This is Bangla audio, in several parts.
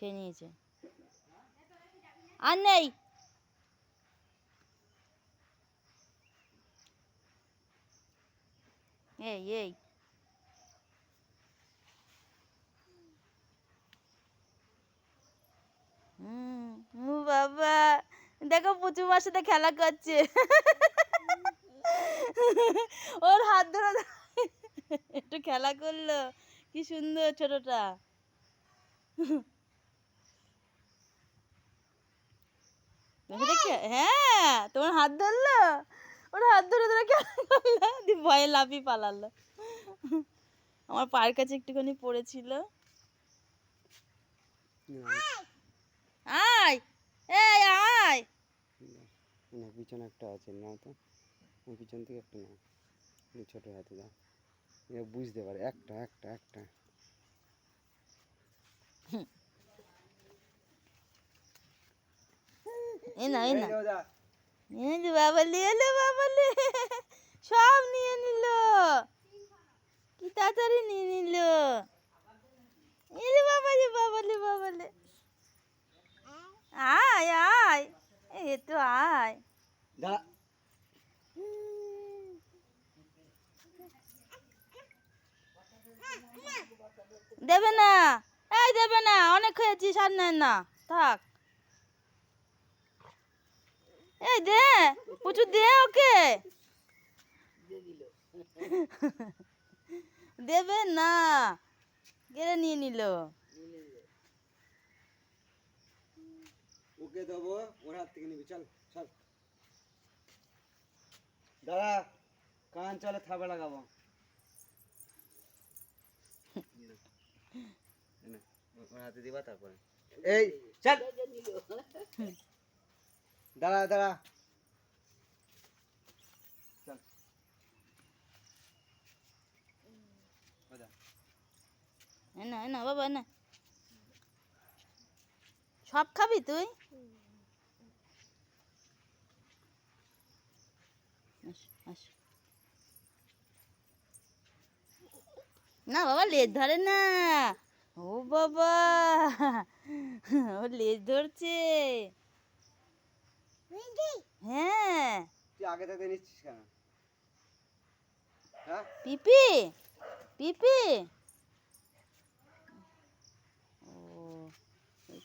খেয়ে নিয়েছে আর নেই এই এই বাবা দেখো, পুচু মার সাথে খেলা করছে। ওর হাত ধরে একটু খেলা করল। কি সুন্দর ছোটটা তুমি দেখে হ্যাঁ তোমার হাত ধরলো? ওর হাত ধরে ধরে খেলা করল? দি ভয়ে লাফিয়ে পালালো। আমার পায়ের কাছে একটুখানি পড়েছিল। আয় এই আয়। না পিছনে একটা আছে নাও তো। ওই পিছন থেকে একটা ওই ছোটো হাতে দাও। বুঝতে পারে একটা একটা একটা এই না এই না। এই যে বাবালি এলো বাবালি সব নিয়ে নিল। কি তাড়াতাড়ি নিয়ে নিল। এই যে বাবালি বাবালি বাবালি আয় আয়। এই তো আয়। দা দেবে না। এই দেবে না অনেক খেয়েছিস আর নেন না। থাক। এই দে প্রচুর দে ওকে। দেবে না কেড়ে নিয়ে নিল। ওকে দেবো ওর হাত থেকে নিবি চল চল। দাদা কান চলে থাবা লাগাবো। ওর হাতে দিবা তারপরে। এই চল। দাঁড়া দাঁড়া। না না বাবা না। সব খাবি তুই? আস, আস। না বাবা লেজ ধরে না। ও বাবা ও লেজ ধরছে হ্যাঁ তুই আগে থেকে নিচ্ছিস কেন? হ্যাঁ? পিপি পিপি।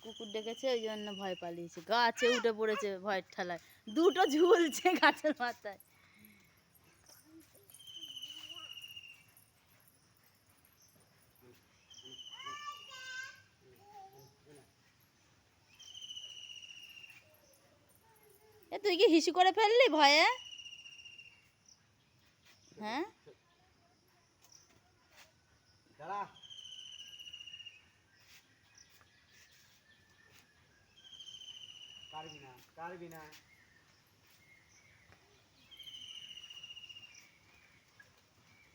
কুকুর ডেকেছে, ওই জন্য ভয় পালিয়েছে। গাছে উঠে পড়েছে ভয়ের ঠেলায়। দুটো ঝুলছে গাছের মাথায়। তুই কি হিসু করে ফেললি ভয়ে? হ্যাঁ দাঁড়া পারবি না পারবি না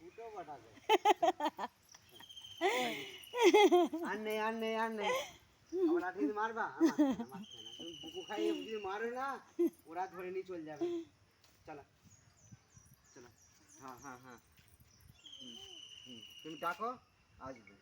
উঠো বাটাকে আর নেই আর নেই আর নেই আমার লাঠি দিয়ে মারবা আর মারছে না, মারছে না। তুমি বুকু খাইয়ে যদি মারো না ওরা ধরে নিয়ে চলে যাবে চলো চলো হ্যাঁ হ্যাঁ হ্যাঁ। তুমি ডাকো আসবে